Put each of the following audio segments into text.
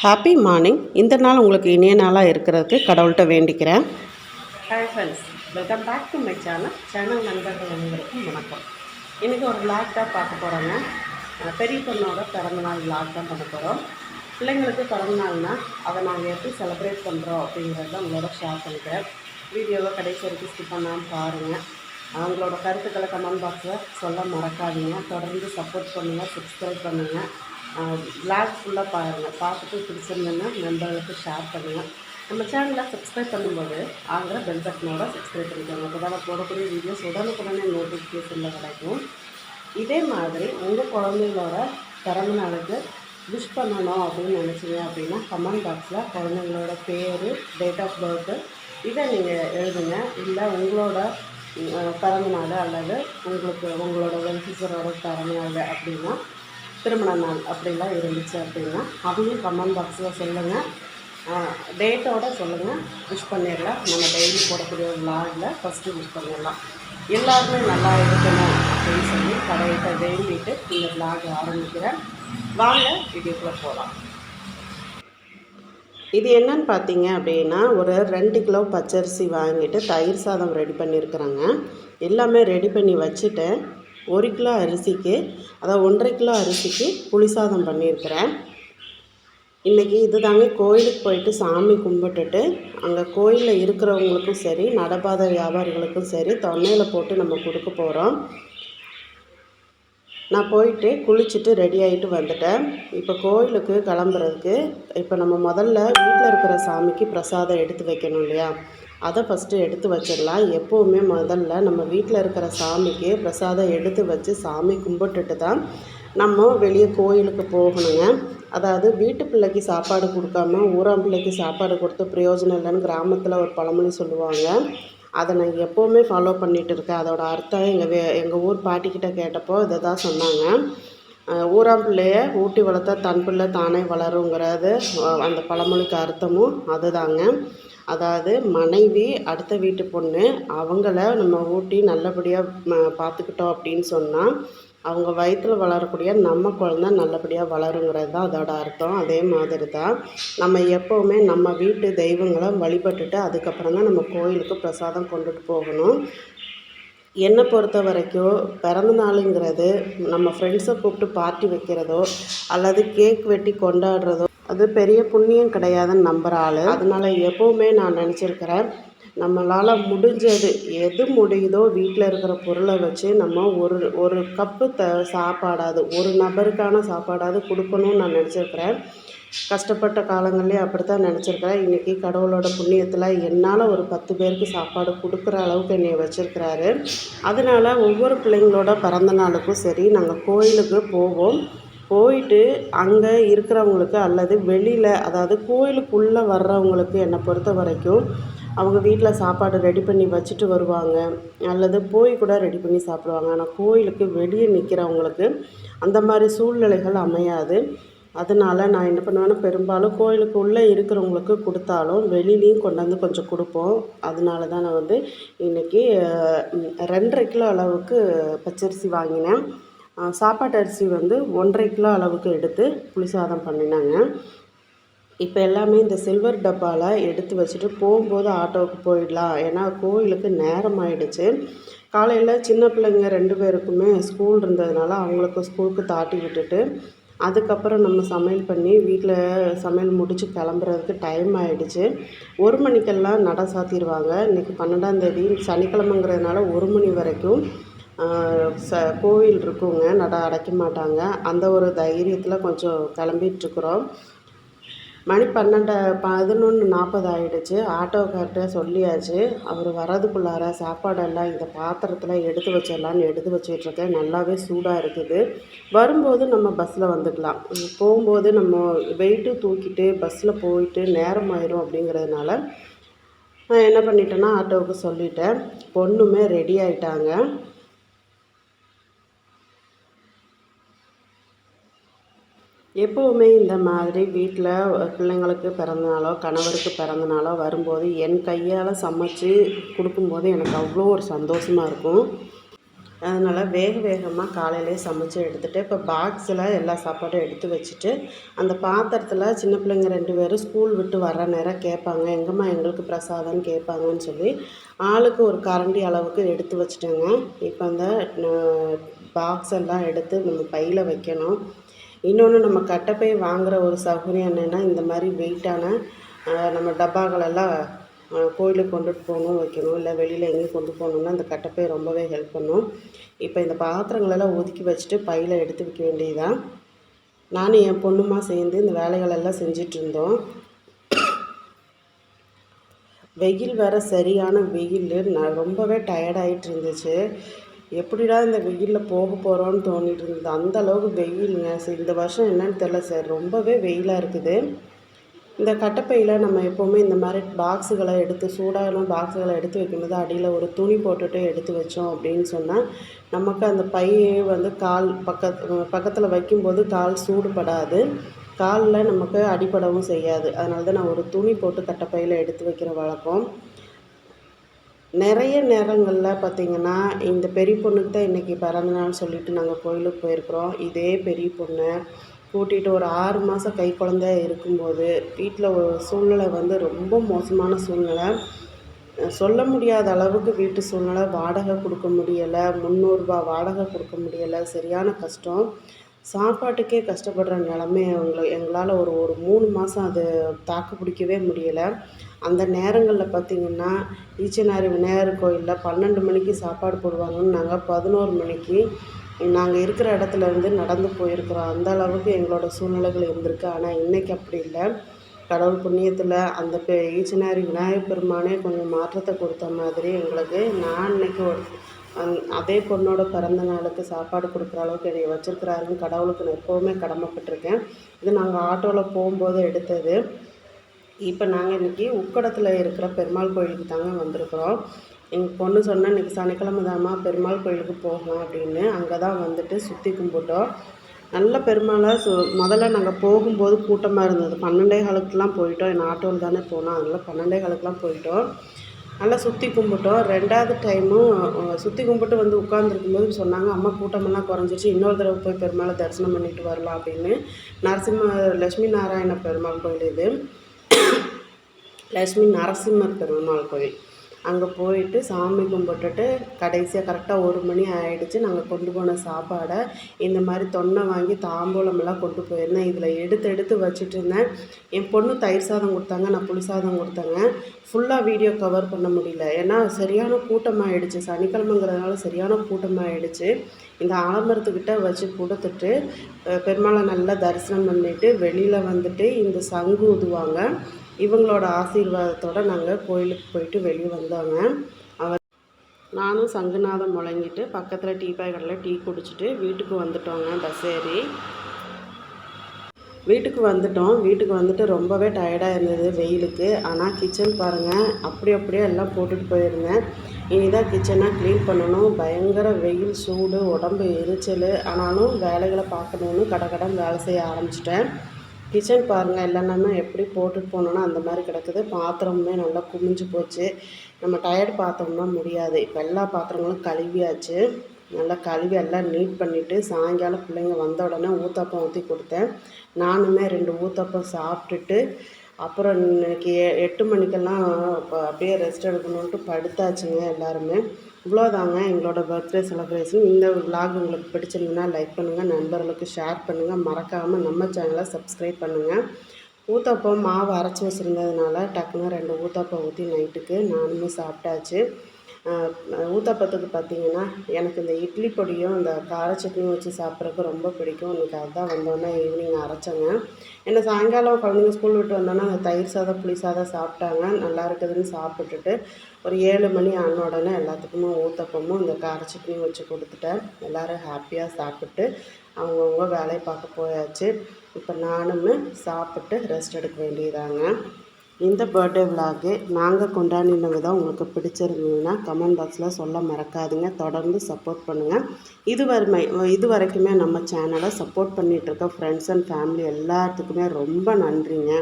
Happy morning இந்த நாள் உங்களுக்கு இனிய நாளாக இருக்கிறதுக்கு கடவுள்கிட்ட வேண்டிக்கிறேன். Hi friends welcome back to my channel channel நண்பர்கள் அனைவருக்கும் வணக்கம். இன்றைக்கி ஒரு விளாக் தான் பார்க்க போகிறோங்க பெரிய பொண்ணோட பிறந்தநாள் விளாக் தான் பண்ண போகிறோம் பிள்ளைங்களுக்கு பிறந்தநாள்னா அதை நாங்கள் எப்படி செலிப்ரேட் பண்ணுறோம் அப்படிங்கிறத உங்களோட ஷேர் பண்ணிக்கிறேன். வீடியோவை கடைசி வரைக்கும் ஸ்கிப் பண்ணாமல் பாருங்கள் அவங்களோட கருத்துக்களை கமெண்ட் பாக்ஸில் சொல்ல மறக்காதீங்க. தொடர்ந்து சப்போர்ட் பண்ணுங்கள் சப்ஸ்கிரைப் பண்ணுங்கள் விளாக் ஃபுல்லாக பாருங்கள் பார்த்துட்டு பிடிச்சிருந்தேன்னா நண்பர்களுக்கு ஷேர் பண்ணுங்கள் நம்ம சேனலை சப்ஸ்கிரைப் பண்ணும்போது ஆகிற பெல் பட்டனோட சப்ஸ்கிரைப் பண்ணிக்கோங்க. அப்போ தான் போடக்கூடிய வீடியோஸ் உடனுக்குடனே நோட்டிஃபிகேஷனில் கிடைக்கும். இதே மாதிரி உங்கள் குழந்தைங்களோட பிறந்த நாளுக்கு விஷ் பண்ணணும் அப்படின்னு நினச்சிங்க அப்படின்னா கமெண்ட் பாக்ஸில் குழந்தைங்களோட பேர் டேட் ஆஃப் பர்த்து இதை நீங்கள் எழுதுங்க. இல்லை உங்களோட அஹ், பிறந்த நாள் அல்லது உங்களுக்கு உங்களோட வெல்ஃபிசரோட பிறந்த நாள் அப்படின்னா திருமண நாள் அப்படிலாம் இருந்துச்சு அப்படின்னா அதையும் கமெண்ட் பாக்ஸில் சொல்லுங்கள் டேட்டோட சொல்லுங்கள் விஷ் பண்ணிடலாம். நம்ம டெய்லி போடக்கூடிய விளாகில் ஃபஸ்ட்டு விஷ் பண்ணிடலாம். எல்லாருமே நல்லா இருக்கணும் அப்படின்னு சொல்லி கடையிட்ட வேண்டிட்டு இந்த விளாக் ஆரம்பிக்கிறேன். வாங்க வீடியோக்குள்ளே போகலாம் இது என்னன்னு பார்த்தீங்க அப்படின்னா ஒரு ரெண்டு கிலோ பச்சரிசி வாங்கிட்டு தயிர் சாதம் ரெடி பண்ணியிருக்கிறேங்க. எல்லாமே ரெடி பண்ணி வச்சுட்டேன் ஒரு கிலோ அரிசிக்கு அதாவது ஒன்றரை கிலோ அரிசிக்கு புளி சாதம் பண்ணியிருக்கிறேன். இன்றைக்கி இது தாங்க கோயிலுக்கு போயிட்டு சாமி கும்பிட்டுட்டு அங்கே கோயிலில் இருக்கிறவங்களுக்கும் சரி நடப்பாத வியாபாரிகளுக்கும் சரி தொன்னையில் போட்டு நம்ம கொடுக்க போகிறோம் நான் போயிட்டு குளிச்சுட்டு ரெடி ஆகிட்டு வந்துட்டேன். இப்போ கோயிலுக்கு கிளம்புறதுக்கு இப்போ நம்ம முதல்ல வீட்டில் இருக்கிற சாமிக்கு பிரசாதம் எடுத்து வைக்கணும் இல்லையா? அதை ஃபஸ்ட்டு எடுத்து வச்சிடலாம். எப்போவுமே முதல்ல நம்ம வீட்டில் இருக்கிற சாமிக்கு பிரசாதம் எடுத்து வச்சு சாமி கும்பிட்டுட்டு தான் நம்ம வெளியே கோயிலுக்கு போகணுங்க. அதாவது வீட்டு பிள்ளைக்கு சாப்பாடு கொடுக்காம ஊராம் பிள்ளைக்கு சாப்பாடு கொடுத்து பிரயோஜனம் இல்லைன்னு கிராமத்தில் ஒரு பழமொழி சொல்லுவாங்க. அதை நான் எப்போவுமே ஃபாலோ பண்ணிகிட்டு இருக்கேன். அதோட அர்த்தம் எங்கள் வே எங்கள் ஊர் பாட்டிக்கிட்ட கேட்டப்போ இதை தான் சொன்னாங்க. ஊராம் பிள்ளைய ஊட்டி வளர்த்தா தன் பிள்ளை தானே வளருங்கிறது அந்த பழமொழிக்கு அர்த்தமும் அதுதாங்க. அதாவது மனைவி அடுத்த வீட்டு பொண்ணு அவங்கள நம்ம ஊட்டி நல்லபடியாக பார்த்துக்கிட்டோம் அப்படின்னு சொன்னால் அவங்க வயிற்றில் வளரக்கூடிய நம்ம குழந்த நல்லபடியாக வளருங்கிறது தான் அதோட அர்த்தம். அதே மாதிரி தான் நம்ம எப்போவுமே நம்ம வீட்டு தெய்வங்களை வழிபட்டுட்டு அதுக்கப்புறம் தான் நம்ம கோயிலுக்கு பிரசாதம் கொண்டுட்டு போகணும். என்னை பொறுத்த வரைக்கும் பிறந்த நாளுங்கிறது நம்ம ஃப்ரெண்ட்ஸை கூப்பிட்டு பார்ட்டி வைக்கிறதோ அல்லது கேக் வெட்டி கொண்டாடுறதோ அது பெரிய புண்ணியம் கிடையாதுன்னு நம்புகிற ஆள். அதனால் எப்போவுமே நான் நினச்சிருக்கிறேன் நம்மளால் முடிஞ்சது எது முடியுதோ வீட்டில் இருக்கிற பொருளை வச்சு நம்ம ஒரு ஒரு கப்பு த சாப்பாடாது ஒரு நபருக்கான சாப்பாடாவது கொடுக்கணும்னு நான் நினச்சிருக்கிறேன். கஷ்டப்பட்ட காலங்கள்லேயே அப்படித்தான் நினச்சிருக்கிறேன். இன்றைக்கி கடவுளோட புண்ணியத்தில் என்னால் ஒரு பத்து பேருக்கு சாப்பாடு கொடுக்குற அளவுக்கு என்னை வச்சுருக்கிறாரு. அதனால் ஒவ்வொரு பிள்ளைங்களோட பிறந்த நாளுக்கும் சரி நாங்கள் கோயிலுக்கு போவோம். போயிட்டு அங்கே இருக்கிறவங்களுக்கு அல்லது வெளியில் அதாவது கோயிலுக்குள்ளே வர்றவங்களுக்கு என்னை பொறுத்த வரைக்கும் அவங்க வீட்டில் சாப்பாடு ரெடி பண்ணி வச்சுட்டு வருவாங்க. அல்லது போய் கூட ரெடி பண்ணி சாப்பிடுவாங்க. ஆனால் கோயிலுக்கு வெளியே நிற்கிறவங்களுக்கு அந்த மாதிரி சூழ்நிலைகள் அமையாது. அதனால் நான் என்ன பண்ணுவேன்னா பெரும்பாலும் கோயிலுக்கு உள்ளே இருக்கிறவங்களுக்கு கொடுத்தாலும் வெளியிலையும் கொண்டாந்து கொஞ்சம் கொடுப்போம். அதனால தான் நான் வந்து இன்றைக்கி ரெண்டரை கிலோ அளவுக்கு பச்சரிசி வாங்கினேன். சாப்பாட்டு அரிசி வந்து ஒன்றரை கிலோ அளவுக்கு எடுத்து புளி சாதம் பண்ணினாங்க. இப்போ எல்லாமே இந்த சில்வர் டப்பாவில் எடுத்து வச்சுட்டு போகும்போது ஆட்டோவுக்கு போயிடலாம். ஏன்னா கோயிலுக்கு நேரம் ஆயிடுச்சு. காலையில் சின்ன பிள்ளைங்க ரெண்டு பேருக்குமே ஸ்கூல் இருந்ததுனால அவங்களுக்கு ஸ்கூலுக்கு தாட்டி விட்டுட்டு அதுக்கப்புறம் நம்ம சமையல் பண்ணி வீட்டில் சமையல் முடித்து கிளம்புறதுக்கு டைம் ஆகிடுச்சு ஒரு மணிக்கெல்லாம் நட சாத்திடுவாங்க. இன்றைக்கி பன்னெண்டாந்தேதி சனிக்கிழமைங்கிறதுனால ஒரு மணி வரைக்கும் ச கோவில் இருக்குங்க. நட அடைக்க மாட்டாங்க. அந்த ஒரு தைரியத்தில் கொஞ்சம் கிளம்பிட்டுருக்குறோம். மணி பன்னெண்டு பதினொன்று நாற்பது ஆகிடுச்சு ஆட்டோக்கார்ட்ட சொல்லியாச்சு. அவர் வர்றதுக்குள்ளார சாப்பாடெல்லாம் இந்த பாத்திரத்தில் எடுத்து வச்சிடலான்னு எடுத்து வச்சிட்ருக்கேன் நல்லாவே சூடாக இருக்குது. வரும்போது நம்ம பஸ்ஸில் வந்துக்கலாம். போகும்போது நம்ம வெயிட்டு தூக்கிட்டு பஸ்ஸில் போயிட்டு நேரம் ஆயிரும் அப்படிங்கிறதுனால நான் என்ன பண்ணிட்டேன்னா ஆட்டோவுக்கு சொல்லிட்டேன். பொண்ணுமே ரெடி ஆயிட்டாங்க. எப்போவுமே இந்த மாதிரி வீட்டில் பிள்ளைங்களுக்கு பிறந்தநாளோ கணவருக்கு பிறந்தநாளோ வரும்போது என் கையால் சமைச்சு கொடுக்கும்போது எனக்கு அவ்வளோ ஒரு சந்தோஷமாக இருக்கும். அதனால் வேக வேகமாக காலையிலே சமைச்சு எடுத்துகிட்டு இப்போ பாக்ஸில் எல்லா சாப்பாடும் எடுத்து வச்சுட்டு அந்த பாத்திரத்தில் சின்ன பிள்ளைங்க ரெண்டு பேரும் ஸ்கூல் விட்டு வர நேரம் கேட்பாங்க. எங்கம்மா எங்களுக்கு பிரசாதம்னு கேட்பாங்கன்னு சொல்லி ஆளுக்கு ஒரு கரண்டி அளவுக்கு எடுத்து வச்சுட்டேங்க. இப்போ அந்த பாக்ஸ் எல்லாம் எடுத்து நம்ம பையில் வைக்கணும். இன்னொன்று நம்ம கட்டப்பை வாங்குகிற ஒரு சௌகரியம் என்னென்னா இந்த மாதிரி வெயிட்டான நம்ம டப்பாக்களெல்லாம் கோயிலுக்கு கொண்டுட்டு போகணும் வைக்கணும் இல்லை வெளியில் எங்கேயும் கொண்டு போகணுன்னா அந்த கட்டப்பை ரொம்பவே ஹெல்ப் பண்ணும். இப்போ இந்த பாத்திரங்களெல்லாம் ஒதுக்கி வச்சுட்டு பையில் எடுத்து வைக்க வேண்டியதுதான். நானும் என் பொண்ணுமா சேர்ந்து இந்த வேலைகளெல்லாம் செஞ்சிட்ருந்தோம். வெயில் வேறு சரியான வெயில் நான் ரொம்பவே டயர்டாகிட்டு இருந்துச்சு எப்படிடா இந்த வெயிலில் போக போகிறோன்னு தோண்டிட்டு இருந்தது. அந்த அளவுக்கு வெயிலுங்க. சரி இந்த வருஷம் என்னன்னு தெரில சார். ரொம்பவே வெயிலாக இருக்குது. இந்த கட்டைப்பையில் நம்ம எப்போவுமே இந்த மாதிரி பாக்ஸுகளை எடுத்து சூடான பாக்ஸுகளை எடுத்து வைக்கும்போது அடியில் ஒரு துணி போட்டுட்டு எடுத்து வச்சோம் அப்படின்னு சொன்னால் நமக்கு அந்த பையே வந்து கால் பக்கத் பக்கத்தில் வைக்கும்போது கால் சூடுபடாது. காலில் நமக்கு அடிப்படவும் செய்யாது. அதனால தான் நான் ஒரு துணி போட்டு கட்டைப்பையில் எடுத்து வைக்கிற வழக்கம். நிறைய நேரங்களில் பார்த்திங்கன்னா இந்த பெரிய பொண்ணுக்கு தான் இன்றைக்கி பிறந்தநாள் சொல்லிட்டு நாங்கள் கோயிலுக்கு போயிருக்கிறோம். இதே பெரிய பொண்ணை கூட்டிகிட்டு ஒரு ஆறு மாதம் கை குழந்தையா இருக்கும்போது வீட்டில் ஒரு சூழ்நிலை வந்து ரொம்ப மோசமான சூழ்நிலை. சொல்ல முடியாத அளவுக்கு வீட்டு சூழ்நிலை வாடகை கொடுக்க முடியலை முந்நூறுரூபா வாடகை கொடுக்க முடியலை சரியான கஷ்டம். சாப்பாட்டுக்கே கஷ்டப்படுற நிலமை எங்களை எங்களால் ஒரு ஒரு மூணு மாதம் அது தாக்கு பிடிக்கவே முடியலை. அந்த நேரங்களில் பார்த்திங்கன்னா ஈச்சனாரி விநாயகர் கோயிலில் பன்னெண்டு மணிக்கு சாப்பாடு போடுவாங்கன்னு நாங்கள் பதினோரு மணிக்கு நாங்கள் இருக்கிற இடத்துல இருந்து நடந்து போயிருக்கிறோம். அந்த அளவுக்கு எங்களோட சூழ்நிலைகள் இருந்திருக்கு. ஆனால் இன்றைக்கி அப்படி இல்லை. கடவுள் புண்ணியத்தில் அந்த பெ ஈச்சனாரி விநாயகர் பெருமானே கொஞ்சம் மாற்றத்தை கொடுத்த மாதிரி எங்களுக்கு நான் இன்றைக்கி ஒரு அதே பொண்ணோட பிறந்த நாளுக்கு சாப்பாடு கொடுக்குற அளவுக்கு என்னை வச்சுருக்கிறாருன்னு கடவுளுக்கு நான் எப்போவுமே கடமைப்பட்டிருக்கேன். இது நாங்கள் ஆட்டோவில் போகும்போது எடுத்தது. இப்போ நாங்கள் இன்றைக்கி உக்கடத்தில் இருக்கிற பெருமாள் கோயிலுக்கு தாங்க வந்திருக்கிறோம். எங்கள் பொண்ணு சொன்னால் இன்றைக்கி சனிக்கிழமை தாம்மா பெருமாள் கோயிலுக்கு போகலாம் அப்படின்னு. அங்கே தான் வந்துட்டு சுற்றி கும்பிட்டோம். நல்ல பெருமாளாக சு முதல்ல நாங்கள் போகும்போது கூட்டமாக இருந்தது. பன்னெண்டே காலத்துலாம் போயிட்டோம். என் ஆட்டோவில் தானே போனோம். அதனால் பன்னெண்டே காலத்துலாம் போயிட்டோம். நல்லா சுற்றி கும்பிட்டோம். ரெண்டாவது டைமும் சுற்றி கும்பிட்டு வந்து உட்காந்துருக்கும்போது சொன்னாங்க அம்மா கூட்டமெல்லாம் குறைஞ்சிச்சு இன்னொரு தடவை போய் பெருமாளை தரிசனம் பண்ணிட்டு வரலாம் அப்படின்னு. நரசிம்ம லட்சுமி நாராயண பெருமாள் கோயில் இது. லக்ஷ்மி நரசிம்மர் பெருமாள் கோயில் அங்கே போயிட்டு சாமி கும்பிட்டுட்டு கடைசியாக கரெக்டாக ஒரு மணி ஆகிடுச்சு நாங்கள் கொண்டு போன சாப்பாடை இந்த மாதிரி தொன்னை வாங்கி தாம்பூலமெல்லாம் கொண்டு போயிருந்தேன். இதில் எடுத்து எடுத்து வச்சுட்டு இருந்தேன். என் பொண்ணு தயிர் சாதம் கொடுத்தாங்க நான் புளி சாதம் கொடுத்தாங்க. ஃபுல்லாக வீடியோ கவர் பண்ண முடியல. ஏன்னா சரியான கூட்டமாகிடுச்சு சனிக்கிழமைங்கிறதுனால சரியான கூட்டமாகிடுச்சு இந்த ஆலமரத்துக்கிட்ட வச்சு கொடுத்துட்டு பெருமாளை நல்லா தரிசனம் பண்ணிவிட்டு வெளியில் வந்துட்டு இந்த சங்கு ஊதுவாங்க. இவங்களோட ஆசீர்வாதத்தோடு நாங்கள் கோயிலுக்கு போயிட்டு வெளியே வந்தோங்க. அவர் நானும் சங்குநாதம் முழங்கிட்டு பக்கத்தில் டீ பாய் டீ குடிச்சிட்டு வீட்டுக்கு வந்துட்டோங்க பஸ் ஏறி. வீட்டுக்கு வந்துட்டோம். வீட்டுக்கு வந்துட்டு ரொம்பவே டயர்டாக இருந்தது வெயிலுக்கு. ஆனால் கிச்சன் பாருங்கள் அப்படி அப்படியே எல்லாம் போட்டுட்டு போயிருந்தேன் இனிதான் கிச்சனை க்ளீன் பண்ணணும். பயங்கர வெயில் சூடு உடம்பு எரிச்சல். ஆனாலும் வேலைகளை பார்க்கணுன்னு கடை கடன் வேலை செய்ய ஆரம்பிச்சிட்டேன். கிச்சன் பாருங்கள் இல்லைன்னா எப்படி போட்டுட்டு போனோன்னா அந்த மாதிரி கிடக்குது. பாத்திரமுமே நல்லா குமிஞ்சு போச்சு. நம்ம டயர்டு பாத்திரம்னா முடியாது. இப்போ எல்லா பாத்திரங்களும் கழுவியாச்சு. நல்லா கழுவி எல்லாம் நீட் பண்ணிவிட்டு சாயங்காலம் பிள்ளைங்க வந்த உடனே ஊத்தப்பம் ஊற்றி கொடுத்தேன். நானுமே ரெண்டு ஊத்தப்பம் சாப்பிட்டுட்டு அப்புறம் இன்றைக்கி எட்டு மணிக்கெல்லாம் இப்போ அப்படியே ரெஸ்ட் எடுக்கணுன்ட்டு படுத்தாச்சுங்க எல்லாருமே. இவ்வளோதாங்க எங்களோட பர்த்டே செலப்ரேஷன் இந்த விலாக் உங்களுக்கு பிடிச்சிருந்ததுன்னா லைக் பண்ணுங்கள் நண்பர்களுக்கு ஷேர் பண்ணுங்கள் மறக்காமல் நம்ம சேனலை சப்ஸ்கிரைப் பண்ணுங்கள் ஊத்தப்பம் மாவு அரைச்சி வச்சுருந்ததுனால டக்குன்னு ரெண்டு ஊத்தப்பம் ஊற்றி நைட்டுக்கு நானுமே சாப்பிட்டாச்சு. ஊத்தப்பத்துக்கு பார்த்திங்கன்னா எனக்கு இந்த இட்லி பொடியும் இந்த கார சட்னியும் வச்சு சாப்பிட்றதுக்கு ரொம்ப பிடிக்கும். இன்றைக்கி அதுதான் வந்தோன்னே ஈவினிங் அரைச்சேங்க. ஏன்னா சாயங்காலம் குழந்தைங்க ஸ்கூல் விட்டு வந்தோன்னா அந்த தயிர் சாதம் புளி சாதம் சாப்பிட்டாங்க. நல்லா இருக்குதுன்னு சாப்பிட்டுட்டு ஒரு ஏழு மணி ஆன உடனே எல்லாத்துக்குமே ஊத்தப்பமும் இந்த கார சட்னியும் வச்சு கொடுத்துட்டேன். எல்லோரும் ஹாப்பியாக சாப்பிட்டு அவங்கவுங்க வேலையை பார்க்க போயாச்சு. இப்போ நானுமே சாப்பிட்டு ரெஸ்ட் எடுக்க வேண்டியதாங்க. இந்த பர்த்டே விலாகு நாங்கள் கொண்டாடின விதம் உங்களுக்கு பிடிச்சிருந்ததுன்னா கமெண்ட் பாக்ஸில் சொல்ல மறக்காதுங்க. தொடர்ந்து சப்போர்ட் பண்ணுங்கள் இது வறுமை இது வரைக்குமே நம்ம சேனலை சப்போர்ட் பண்ணிகிட்ருக்க ஃப்ரெண்ட்ஸ் அண்ட் ஃபேமிலி எல்லாத்துக்குமே ரொம்ப நன்றிங்க.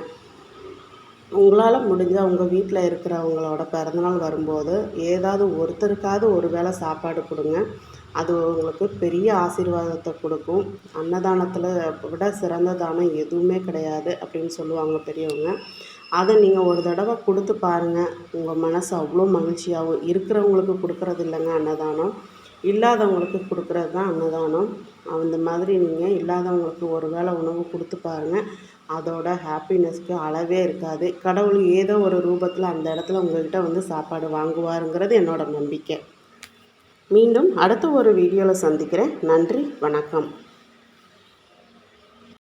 உங்களால் முடிஞ்சால் உங்கள் வீட்டில் இருக்கிறவங்களோட பிறந்தநாள் வரும்போது ஏதாவது ஒருத்தருக்காவது ஒரு வேளை சாப்பாடு கொடுங்க. அது உங்களுக்கு பெரிய ஆசீர்வாதத்தை கொடுக்கும். அன்னதானத்தில் விட சிறந்த தானம் எதுவுமே கிடையாது அப்படின்னு சொல்லுவாங்க பெரியவங்க. அதை நீங்கள் ஒரு தடவை கொடுத்து பாருங்கள் உங்கள் மனசு அவ்வளோ மகிழ்ச்சியாகும் இருக்கிறவங்களுக்கு கொடுக்குறது இல்லைங்க அன்னதானம். இல்லாதவங்களுக்கு கொடுக்குறது தான் அன்னதானம். அந்த மாதிரி நீங்கள் இல்லாதவங்களுக்கு ஒரு வேளை உணவு கொடுத்து பாருங்கள் அதோட ஹாப்பினஸ்க்கு அளவே இருக்காது. கடவுள் ஏதோ ஒரு ரூபத்தில் அந்த இடத்துல உங்கள்கிட்ட வந்து சாப்பாடு வாங்குவாருங்கிறது என்னோட நம்பிக்கை. மீண்டும் அடுத்த ஒரு வீடியோவில் சந்திக்கிறேன். நன்றி வணக்கம்.